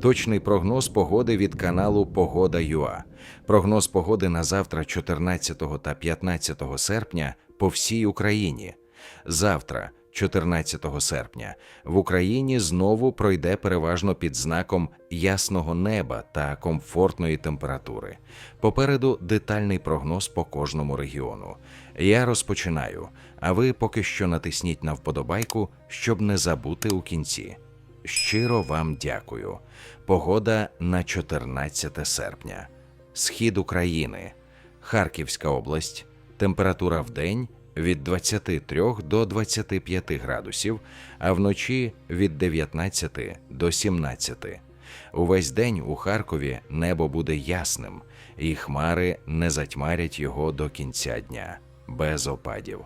Точний прогноз погоди від каналу Погода ЮА. Прогноз погоди на завтра, 14 та 15 серпня, по всій Україні. Завтра, 14 серпня, в Україні знову пройде переважно під знаком ясного неба та комфортної температури. Попереду детальний прогноз по кожному регіону. Я розпочинаю, а ви поки що натисніть на вподобайку, щоб не забути у кінці. Щиро вам дякую. Погода на 14 серпня. Схід України, Харківська область. Температура в день від 23 до 25 градусів, а вночі від 19 до 17. Увесь день у Харкові небо буде ясним, і хмари не затьмарять його до кінця дня без опадів.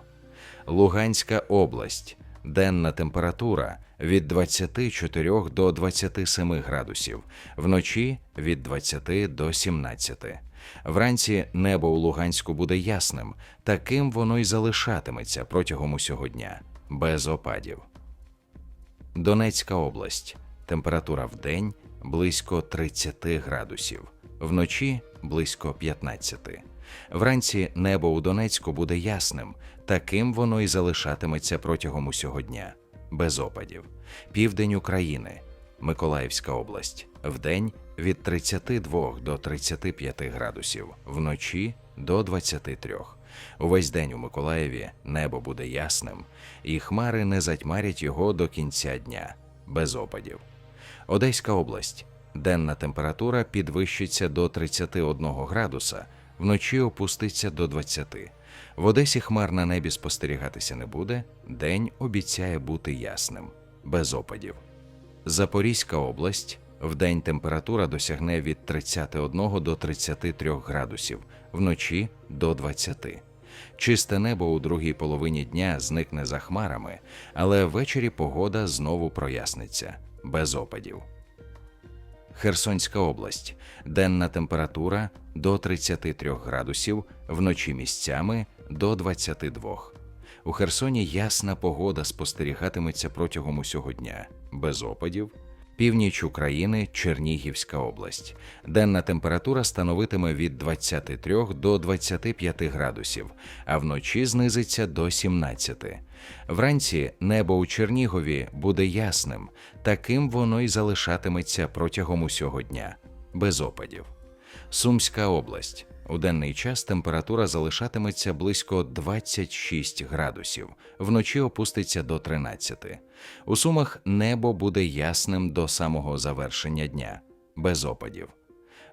Луганська область. Денна температура від 24 до 27 градусів, вночі від 20 до 17. Вранці небо у Луганську буде ясним, таким воно й залишатиметься протягом усього дня, без опадів. Донецька область. Температура в день близько 30 градусів, вночі близько 15. Вранці небо у Донецьку буде ясним, таким воно і залишатиметься протягом усього дня, без опадів. Південь України, Миколаївська область. Вдень від 32 до 35 градусів, вночі до 23. Увесь день у Миколаєві небо буде ясним, і хмари не затьмарять його до кінця дня, без опадів. Одеська область. Денна температура підвищиться до 31 градуса, вночі опуститься до 20. В Одесі хмар на небі спостерігатися не буде, день обіцяє бути ясним, без опадів. Запорізька область. Вдень температура досягне від 31 до 33 градусів, вночі до 20. Чисте небо у другій половині дня зникне за хмарами, але ввечері погода знову проясниться без опадів. Херсонська область. Денна температура до 33 градусів, вночі місцями до 22. У Херсоні ясна погода спостерігатиметься протягом усього дня, без опадів. Північ України, Чернігівська область. Денна температура становитиме від 23 до 25 градусів, а вночі знизиться до 17. Вранці небо у Чернігові буде ясним, таким воно й залишатиметься протягом усього дня, без опадів. Сумська область. У денний час температура залишатиметься близько 26 градусів, вночі опуститься до 13. У Сумах небо буде ясним до самого завершення дня, без опадів.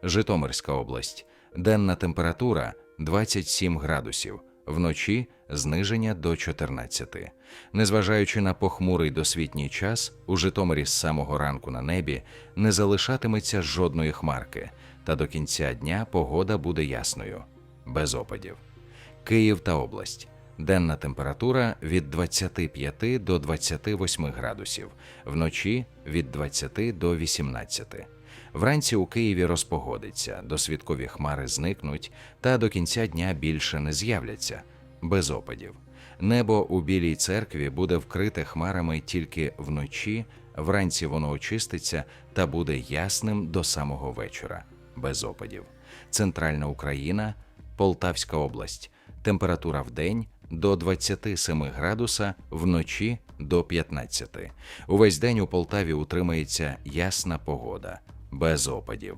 Житомирська область. Денна температура 27 градусів, вночі зниження до 14. Незважаючи на похмурий досвітній час, у Житомирі з самого ранку на небі не залишатиметься жодної хмарки, та до кінця дня погода буде ясною, без опадів. Київ та область. Денна температура від 25 до 28 градусів, вночі від 20 до 18. Вранці у Києві розпогодиться, досвідкові хмари зникнуть, та до кінця дня більше не з'являться, без опадів. Небо у Білій церкві буде вкрите хмарами тільки вночі, вранці воно очиститься та буде ясним до самого вечора, без опадів. Центральна Україна, Полтавська область. Температура в день до 27 градуса, вночі до 15. Увесь день у Полтаві утримається ясна погода, без опадів.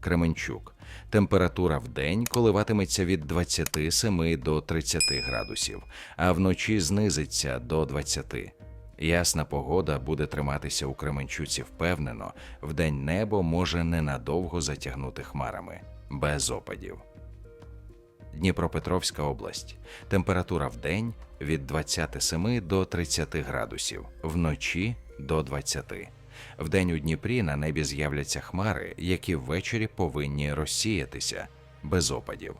Кременчук. Температура в день коливатиметься від 27 до 30 градусів, а вночі знизиться до 20. Ясна погода буде триматися у Кременчуці впевнено, вдень небо може ненадовго затягнути хмарами, без опадів. Дніпропетровська область. Температура в день від 27 до 30 градусів, вночі до 20. Вдень у Дніпрі на небі з'являться хмари, які ввечері повинні розсіятися без опадів.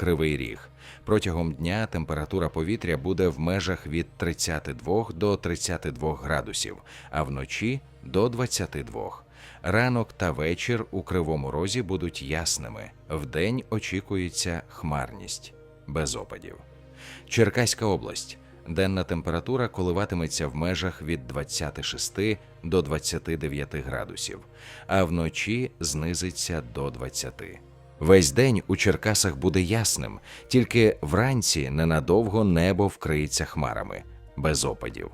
Кривий ріг. Протягом дня температура повітря буде в межах від 32 до 32 градусів, а вночі до 22. Ранок та вечір у кривому розі будуть ясними. Вдень очікується хмарність без опадів. Черкаська область. Денна температура коливатиметься в межах від 26 до 29 градусів, а вночі знизиться до 20. Весь день у Черкасах буде ясним, тільки вранці ненадовго небо вкриється хмарами, без опадів.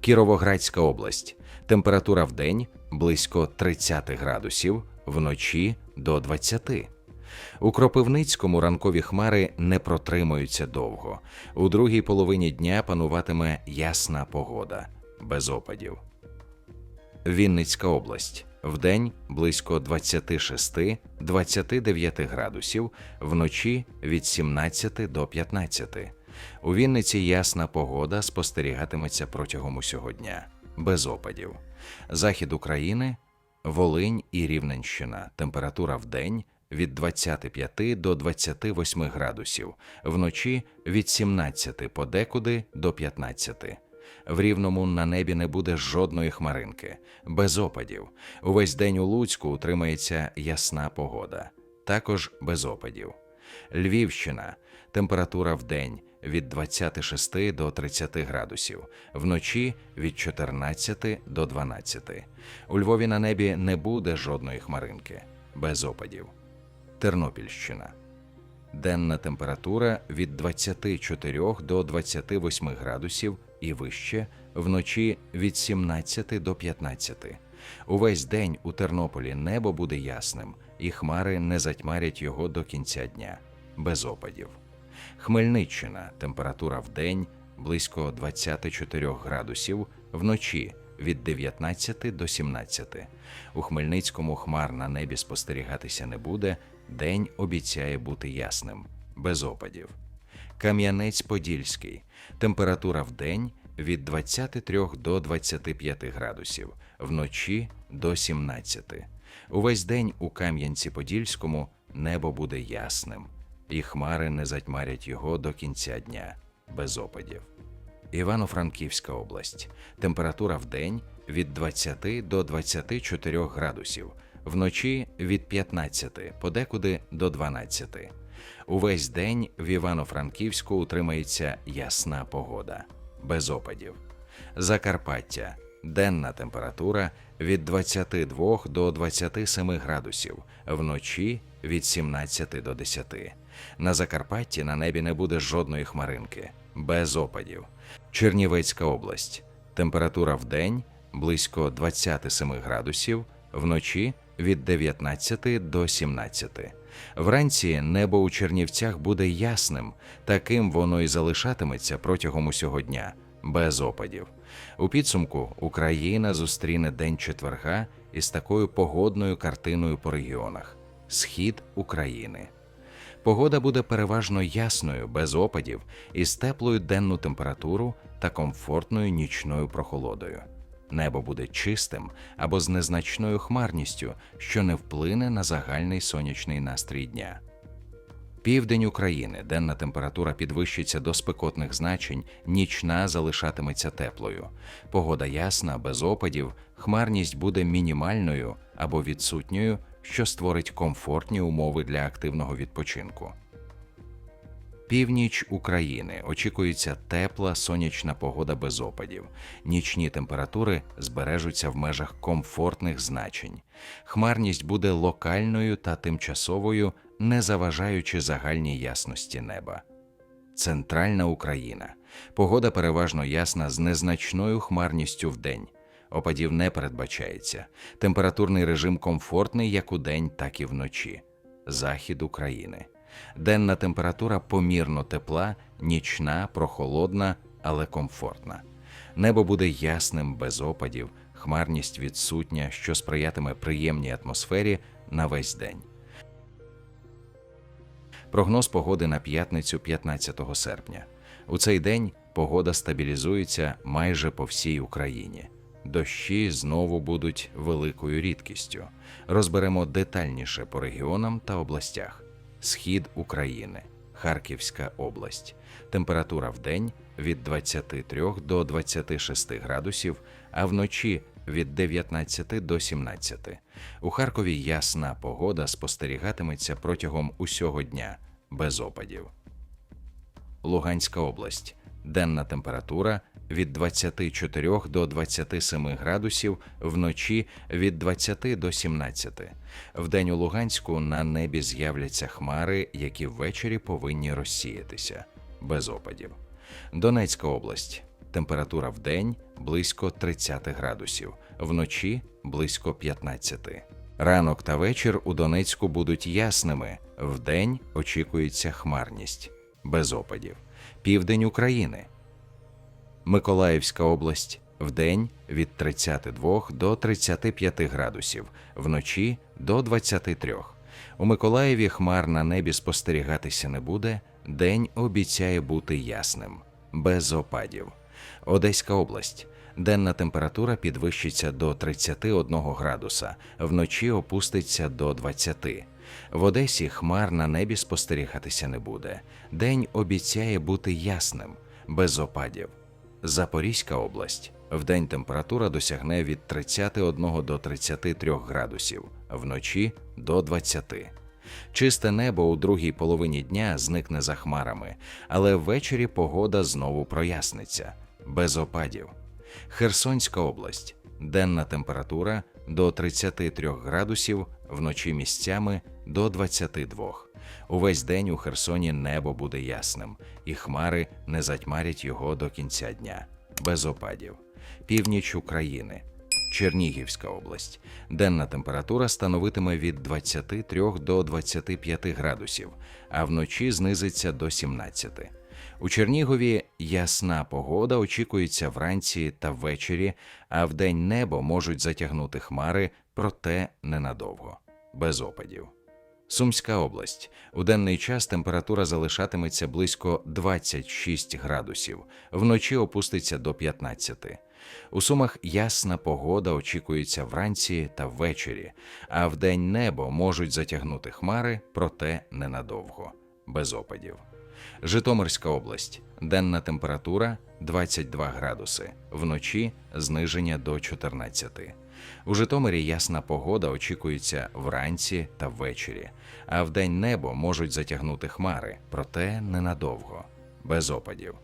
Кіровоградська область. Температура в день близько 30 градусів, вночі до 20. У Кропивницькому ранкові хмари не протримуються довго. У другій половині дня пануватиме ясна погода, без опадів. Вінницька область. Вдень близько 26-29 градусів, вночі від 17 до 15. У Вінниці ясна погода спостерігатиметься протягом усього дня, без опадів. Захід України, Волинь і Рівненщина. Температура в день від 25 до 28 градусів, вночі від 17 подекуди до 15. В рівному на небі не буде жодної хмаринки, без опадів. Увесь день у Луцьку утримається ясна погода, також без опадів. Львівщина. Температура в день від 26 до 30 градусів, вночі від 14 до 12. У Львові на небі не буде жодної хмаринки, без опадів. Тернопільщина. Денна температура від 24 до 28 градусів і вище, вночі від 17 до 15. Увесь день у Тернополі небо буде ясним, і хмари не затьмарять його до кінця дня, без опадів. Хмельниччина температура в день близько 24 градусів, вночі від 19 до 17. У Хмельницькому хмар на небі спостерігатися не буде, день обіцяє бути ясним, без опадів. Кам'янець-Подільський. Температура в день від 23 до 25 градусів, вночі до 17. Увесь день у Кам'янці-Подільському небо буде ясним, і хмари не затьмарять його до кінця дня, без опадів. Івано-Франківська область. Температура в день від 20 до 24 градусів, вночі від 15, подекуди до 12. Увесь день в Івано-Франківську утримається ясна погода, без опадів. Закарпаття. Денна температура від 22 до 27 градусів, вночі від 17 до 10. На Закарпатті на небі не буде жодної хмаринки, без опадів. Чернівецька область. Температура в день близько 27 градусів, вночі від 19 до 17. Вранці небо у Чернівцях буде ясним, таким воно і залишатиметься протягом усього дня, без опадів. У підсумку Україна зустріне день четверга із такою погодною картиною по регіонах: Схід України. Погода буде переважно ясною, без опадів, із теплою денну температуру та комфортною нічною прохолодою. Небо буде чистим або з незначною хмарністю, що не вплине на загальний сонячний настрій дня. Південь України денна температура підвищиться до спекотних значень, нічна залишатиметься теплою. Погода ясна, без опадів, хмарність буде мінімальною або відсутньою, що створить комфортні умови для активного відпочинку. Північ України очікується тепла сонячна погода без опадів. Нічні температури збережуться в межах комфортних значень. Хмарність буде локальною та тимчасовою, не заважаючи загальній ясності неба. Центральна Україна. Погода переважно ясна з незначною хмарністю в день. Опадів не передбачається. Температурний режим комфортний як у день, так і вночі. Захід України. Денна температура помірно тепла, нічна, прохолодна, але комфортна. Небо буде ясним, без опадів, хмарність відсутня, що сприятиме приємній атмосфері на весь день. Прогноз погоди на п'ятницю 15 серпня. У цей день погода стабілізується майже по всій Україні. Дощі знову будуть великою рідкістю. Розберемо детальніше по регіонам та областях. Схід України, Харківська область. Температура в день від 23 до 26 градусів, а вночі від 19 до 17. У Харкові ясна погода спостерігатиметься протягом усього дня без опадів. Луганська область. денна температура від 24 до 27 градусів, вночі від 20 до 17. Вдень у Луганську на небі з'являться хмари, які ввечері повинні розсіятися без опадів. Донецька область. Температура в день близько 30 градусів, вночі близько 15. Ранок та вечір у Донецьку будуть ясними. Вдень очікується хмарність без опадів. Південь України. Миколаївська область. Вдень від 32 до 35 градусів, вночі до 23. У Миколаєві хмар на небі спостерігатися не буде. День обіцяє бути ясним, без опадів. Одеська область. Денна температура підвищиться до 31 градуса, вночі опуститься до 20. В Одесі хмар на небі спостерігатися не буде. День обіцяє бути ясним, без опадів. Запорізька область. Вдень температура досягне від 31 до 33 градусів, вночі до 20. Чисте небо у другій половині дня зникне за хмарами, але ввечері погода знову проясниться, без опадів. Херсонська область. Денна температура до 33 градусів, вночі місцями до 22. Увесь день у Херсоні небо буде ясним, і хмари не затьмарять його до кінця дня, без опадів. Північ України. Чернігівська область. Денна температура становитиме від 23 до 25 градусів, а вночі знизиться до 17. У Чернігові ясна погода очікується вранці та ввечері, а вдень небо можуть затягнути хмари, проте ненадовго, без опадів. Сумська область. У денний час температура залишатиметься близько 26 градусів, вночі опуститься до 15. У Сумах ясна погода очікується вранці та ввечері, а вдень небо можуть затягнути хмари, проте ненадовго, без опадів. Житомирська область. Денна температура 22 градуси, вночі зниження до 14. У Житомирі ясна погода очікується вранці та ввечері, а вдень небо можуть затягнути хмари, проте ненадовго, без опадів.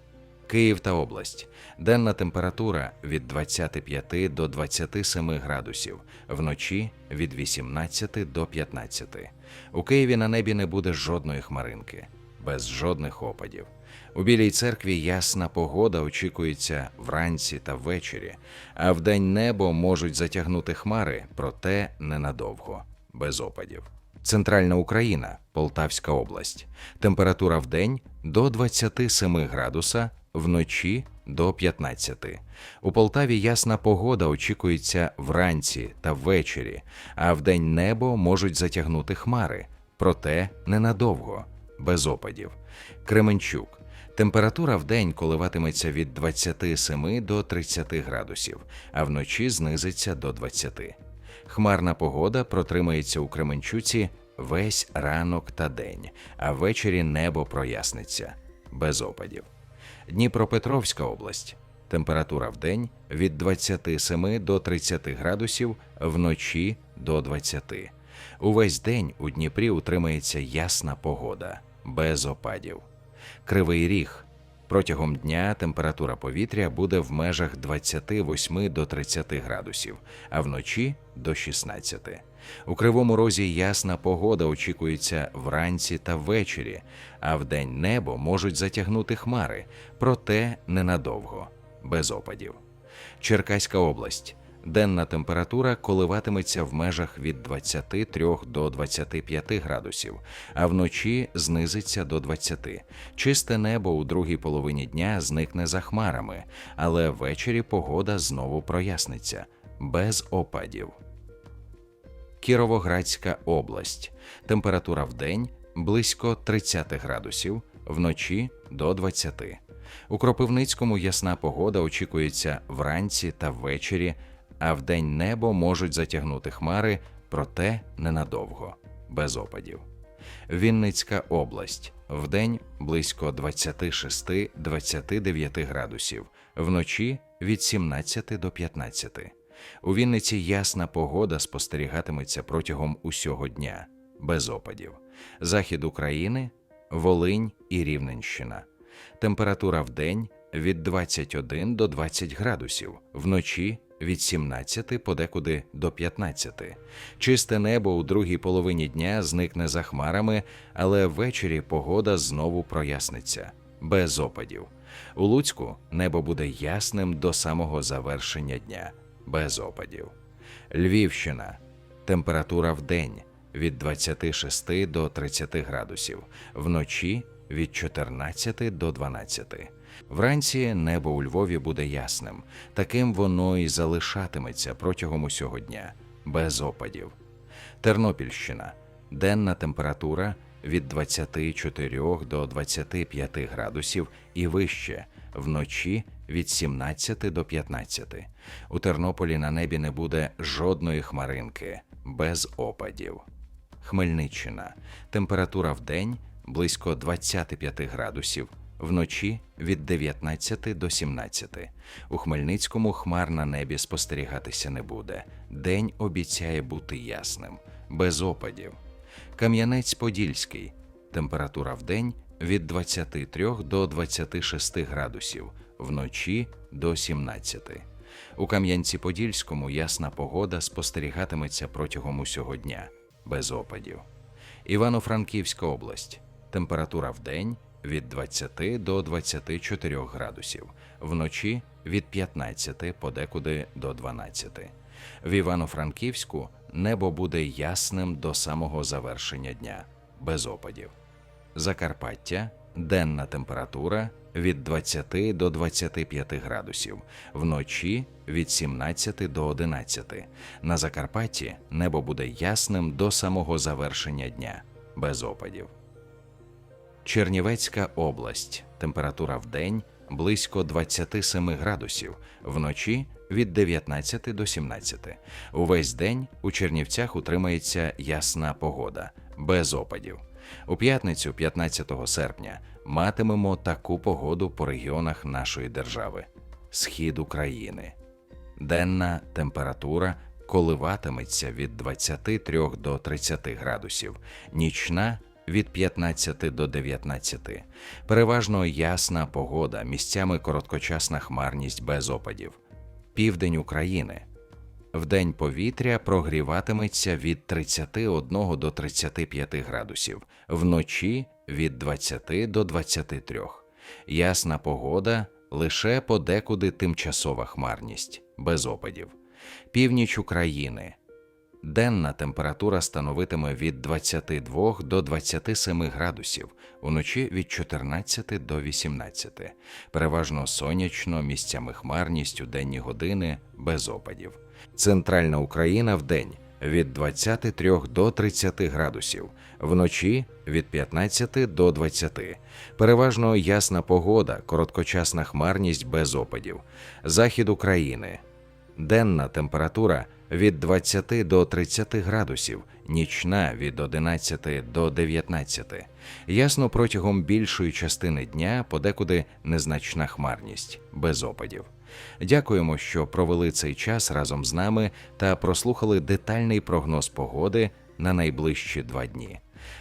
Київ та область. Денна температура від 25 до 27 градусів, вночі від 18 до 15. У Києві на небі не буде жодної хмаринки, без жодних опадів. У Білій церкві ясна погода очікується вранці та ввечері, а вдень небо можуть затягнути хмари, проте ненадовго, без опадів. Центральна Україна, Полтавська область. Температура в день до 27 градуса, вночі до 15. У Полтаві ясна погода очікується вранці та ввечері, а вдень небо можуть затягнути хмари, проте ненадовго, без опадів. Кременчук. Температура в день коливатиметься від 27 до 30 градусів, а вночі знизиться до 20. Хмарна погода протримається у Кременчуці весь ранок та день, а ввечері небо проясниться без опадів. Дніпропетровська область. Температура в день від 27 до 30 градусів, вночі до 20. Увесь день у Дніпрі утримається ясна погода, без опадів. Кривий ріг. Протягом дня температура повітря буде в межах 28 до 30 градусів, а вночі до 16. У кривому розі ясна погода очікується вранці та ввечері, а вдень небо можуть затягнути хмари, проте ненадовго, без опадів. Черкаська область. Денна температура коливатиметься в межах від 23 до 25 градусів, а вночі знизиться до 20. Чисте небо у другій половині дня зникне за хмарами, але ввечері погода знову проясниться без опадів. Кіровоградська область. Температура в день близько 30 градусів, вночі до 20. У Кропивницькому ясна погода очікується вранці та ввечері, а вдень небо можуть затягнути хмари, проте ненадовго, без опадів. Вінницька область. Вдень близько 26-29 градусів, вночі від 17 до 15. У Вінниці ясна погода спостерігатиметься протягом усього дня, без опадів. Захід України, Волинь і Рівненщина. Температура в день від 21 до 20 градусів, вночі від 17 подекуди до 15. Чисте небо у другій половині дня зникне за хмарами, але ввечері погода знову проясниться без опадів. У Луцьку небо буде ясним до самого завершення дня, без опадів. Львівщина. Температура в день від 26 до 30 градусів, вночі від 14 до 12. Вранці небо у Львові буде ясним. Таким воно і залишатиметься протягом усього дня, без опадів. Тернопільщина. Денна температура від 24 до 25 градусів і вище, вночі від 17 до 15. У Тернополі на небі не буде жодної хмаринки, без опадів. Хмельниччина. Температура в день близько 25 градусів, вночі від 19 до 17. У Хмельницькому хмар на небі спостерігатися не буде. День обіцяє бути ясним, без опадів. Кам'янець-Подільський. Температура в день від 23 до 26 градусів, вночі до 17. У Кам'янці-Подільському ясна погода спостерігатиметься протягом усього дня, без опадів. Івано-Франківська область. Температура в день від 20 до 24 градусів, вночі від 15 подекуди до 12. В Івано-Франківську небо буде ясним до самого завершення дня, без опадів. Закарпаття денна температура від 20 до 25 градусів, вночі від 17 до 11. На Закарпатті небо буде ясним до самого завершення дня, без опадів. Чернівецька область. Температура в день близько 27 градусів, вночі від 19 до 17. Увесь день у Чернівцях утримається ясна погода, без опадів. У п'ятницю, 15 серпня, матимемо таку погоду по регіонах нашої держави: схід України. Денна температура коливатиметься від 23 до 30 градусів, нічна від 15 до 19. Переважно ясна погода, місцями короткочасна хмарність без опадів. Південь України. Вдень повітря прогріватиметься від 31 до 35 градусів, вночі від 20 до 23. Ясна погода лише подекуди тимчасова хмарність, без опадів. Північ України. Денна температура становитиме від 22 до 27 градусів, уночі від 14 до 18. Переважно сонячно, місцями хмарність у денні години без опадів. Центральна Україна в день від 23 до 30 градусів, вночі від 15 до 20. Переважно ясна погода, короткочасна хмарність без опадів. Захід України. Денна температура від 20 до 30 градусів, нічна від 11 до 19. Ясно протягом більшої частини дня подекуди незначна хмарність, без опадів. Дякуємо, що провели цей час разом з нами та прослухали детальний прогноз погоди на найближчі два дні.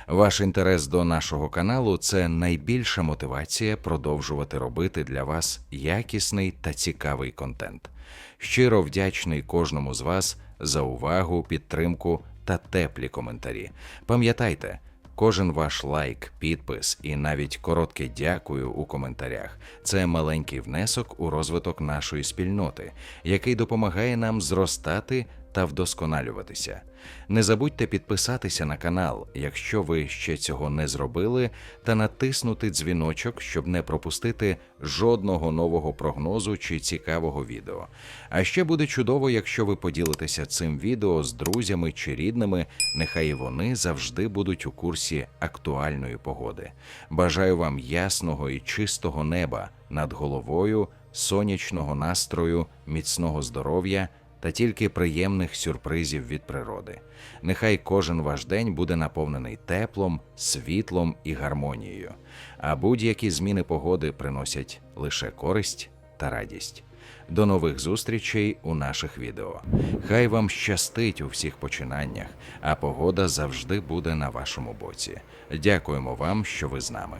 Ваш інтерес до нашого каналу це найбільша мотивація продовжувати робити для вас якісний та цікавий контент. Щиро вдячний кожному з вас за увагу, підтримку та теплі коментарі. Пам'ятайте, кожен ваш лайк, підпис і навіть коротке дякую у коментарях це маленький внесок у розвиток нашої спільноти, який допомагає нам зростати та вдосконалюватися. Не забудьте підписатися на канал, якщо ви ще цього не зробили, та натиснути дзвіночок, щоб не пропустити жодного нового прогнозу чи цікавого відео. А ще буде чудово, якщо ви поділитеся цим відео з друзями чи рідними, нехай і вони завжди будуть у курсі актуальної погоди. Бажаю вам ясного і чистого неба над головою, сонячного настрою, міцного здоров'я та тільки приємних сюрпризів від природи. Нехай кожен ваш день буде наповнений теплом, світлом і гармонією, а будь-які зміни погоди приносять лише користь та радість. До нових зустрічей у наших відео. Хай вам щастить у всіх починаннях, а погода завжди буде на вашому боці. Дякуємо вам, що ви з нами.